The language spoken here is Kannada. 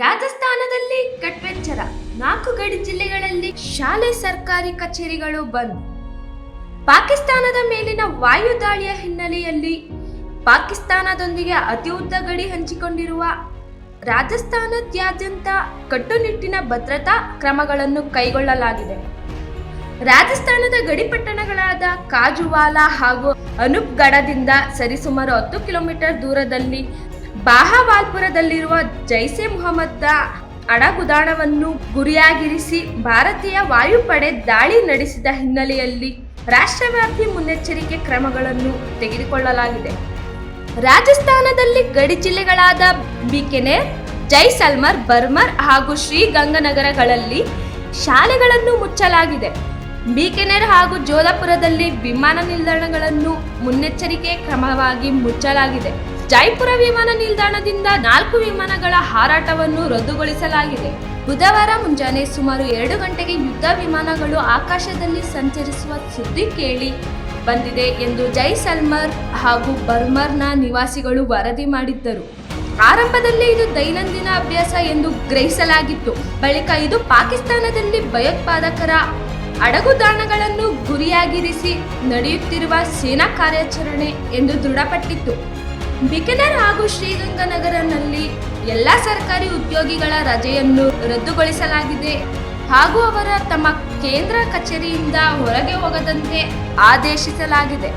ರಾಜಸ್ಥಾನದಲ್ಲಿ ಕಟ್ವೆಚ್ಚರ. ನಾಲ್ಕು ಗಡಿ ಜಿಲ್ಲೆಗಳಲ್ಲಿ ಶಾಲೆ, ಸರ್ಕಾರಿ ಕಚೇರಿಗಳು ಬಂದ್. ಪಾಕಿಸ್ತಾನದ ಮೇಲಿನ ವಾಯು ದಾಳಿಯ ಹಿನ್ನೆಲೆಯಲ್ಲಿ ಪಾಕಿಸ್ತಾನದೊಂದಿಗೆ ಅತಿ ಉದ್ದ ಗಡಿ ಹಂಚಿಕೊಂಡಿರುವ ರಾಜಸ್ಥಾನದಾದ್ಯಂತ ಕಟ್ಟುನಿಟ್ಟಿನ ಭದ್ರತಾ ಕ್ರಮಗಳನ್ನು ಕೈಗೊಳ್ಳಲಾಗಿದೆ. ರಾಜಸ್ಥಾನದ ಗಡಿ ಪಟ್ಟಣಗಳಾದ ಕಾಜುವಾಲಾ ಹಾಗೂ ಅನೂಪ್ಗಢದಿಂದ ಸರಿಸುಮಾರು ಹತ್ತು ಕಿಲೋಮೀಟರ್ ದೂರದಲ್ಲಿ ಬಾಹವಾಲ್ಪುರದಲ್ಲಿರುವ ಜೈಸೆ ಮುಹಮ್ಮದ ಅಡಗುದಾಣವನ್ನು ಗುರಿಯಾಗಿರಿಸಿ ಭಾರತೀಯ ವಾಯುಪಡೆ ದಾಳಿ ನಡೆಸಿದ ಹಿನ್ನೆಲೆಯಲ್ಲಿ ರಾಷ್ಟ್ರವ್ಯಾಪಿ ಮುನ್ನೆಚ್ಚರಿಕೆ ಕ್ರಮಗಳನ್ನು ತೆಗೆದುಕೊಳ್ಳಲಾಗಿದೆ. ರಾಜಸ್ಥಾನದಲ್ಲಿ ಗಡಿ ಜಿಲ್ಲೆಗಳಾದ ಬಿಕೆನೇರ್ ಜೈಸಲ್ಮರ್, ಬರ್ಮರ್ ಹಾಗೂ ಶ್ರೀಗಂಗನಗರಗಳಲ್ಲಿ ಶಾಲೆಗಳನ್ನು ಮುಚ್ಚಲಾಗಿದೆ. ಬಿಕೆನೇರ್ ಹಾಗೂ ಜೋಧಪುರದಲ್ಲಿ ವಿಮಾನ ನಿಲ್ದಾಣಗಳನ್ನು ಮುನ್ನೆಚ್ಚರಿಕೆ ಕ್ರಮವಾಗಿ ಮುಚ್ಚಲಾಗಿದೆ. ಜೈಪುರ ವಿಮಾನ ನಿಲ್ದಾಣದಿಂದ ನಾಲ್ಕು ವಿಮಾನಗಳ ಹಾರಾಟವನ್ನು ರದ್ದುಗೊಳಿಸಲಾಗಿದೆ. ಬುಧವಾರ ಮುಂಜಾನೆ ಸುಮಾರು ಎರಡು ಗಂಟೆಗೆ ಯುದ್ಧ ವಿಮಾನಗಳು ಆಕಾಶದಲ್ಲಿ ಸಂಚರಿಸುವ ಸುದ್ದಿ ಕೇಳಿ ಬಂದಿದೆ ಎಂದು ಜೈಸಲ್ಮರ್ ಹಾಗೂ ಬರ್ಮರ್ನ ನಿವಾಸಿಗಳು ವರದಿ ಮಾಡಿದ್ದರು. ಆರಂಭದಲ್ಲಿ ಇದು ದೈನಂದಿನ ಅಭ್ಯಾಸ ಎಂದು ಗ್ರಹಿಸಲಾಗಿತ್ತು. ಬಳಿಕ ಇದು ಪಾಕಿಸ್ತಾನದಲ್ಲಿ ಭಯೋತ್ಪಾದಕರ ಅಡಗುದಾಣಗಳನ್ನು ಗುರಿಯಾಗಿರಿಸಿ ನಡೆಯುತ್ತಿರುವ ಸೇನಾ ಕಾರ್ಯಾಚರಣೆ ಎಂದು ದೃಢಪಟ್ಟಿತ್ತು. ಬಿಕನೇರ್ ಹಾಗೂ ಶ್ರೀಗಂಗನಗರನಲ್ಲಿ ಎಲ್ಲ ಸರ್ಕಾರಿ ಉದ್ಯೋಗಿಗಳ ರಜೆಯನ್ನು ರದ್ದುಗೊಳಿಸಲಾಗಿದೆ. ಹಾಗೂ ಅವರ ತಮ್ಮ ಕೇಂದ್ರ ಕಚೇರಿಯಿಂದ ಹೊರಗೆ ಹೋಗದಂತೆ ಆದೇಶಿಸಲಾಗಿದೆ.